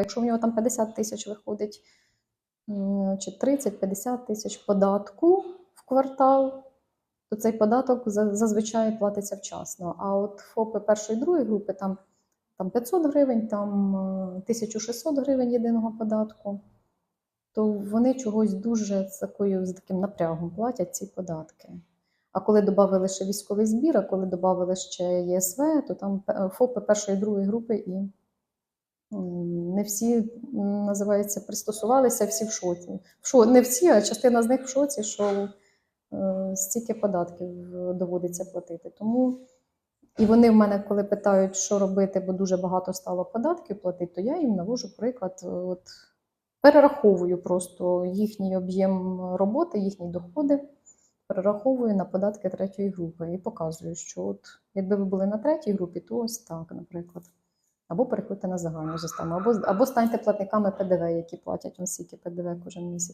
Якщо в нього там 50 тисяч виходить, чи 30-50 тисяч податку в квартал, то цей податок зазвичай платиться вчасно. А от ФОПи першої і другої групи там, там 500 гривень, там е, 1600 гривень єдиного податку, то вони чогось дуже з, такою, з таким напрягом платять ці податки. А коли додали ще військовий збір, а коли додали ще ЄСВ, то там ФОПи першої і другої групи і не всі називається пристосувалися, всі в шоці. Шо, не всі, а частина з них в шоці, що е, стільки податків е, доводиться платити. Тому і вони в мене, коли питають, що робити, бо дуже багато стало податків платити, то я їм навожу приклад. е, От, перераховую просто їхній об'єм роботи, їхні доходи, перераховую на податки третьої групи і показую, що от, якби ви були на третій групі, то ось так, наприклад. Або переходьте на загальну систему, або, або станьте платниками ПДВ, які платять он стільки ПДВ кожен місяць.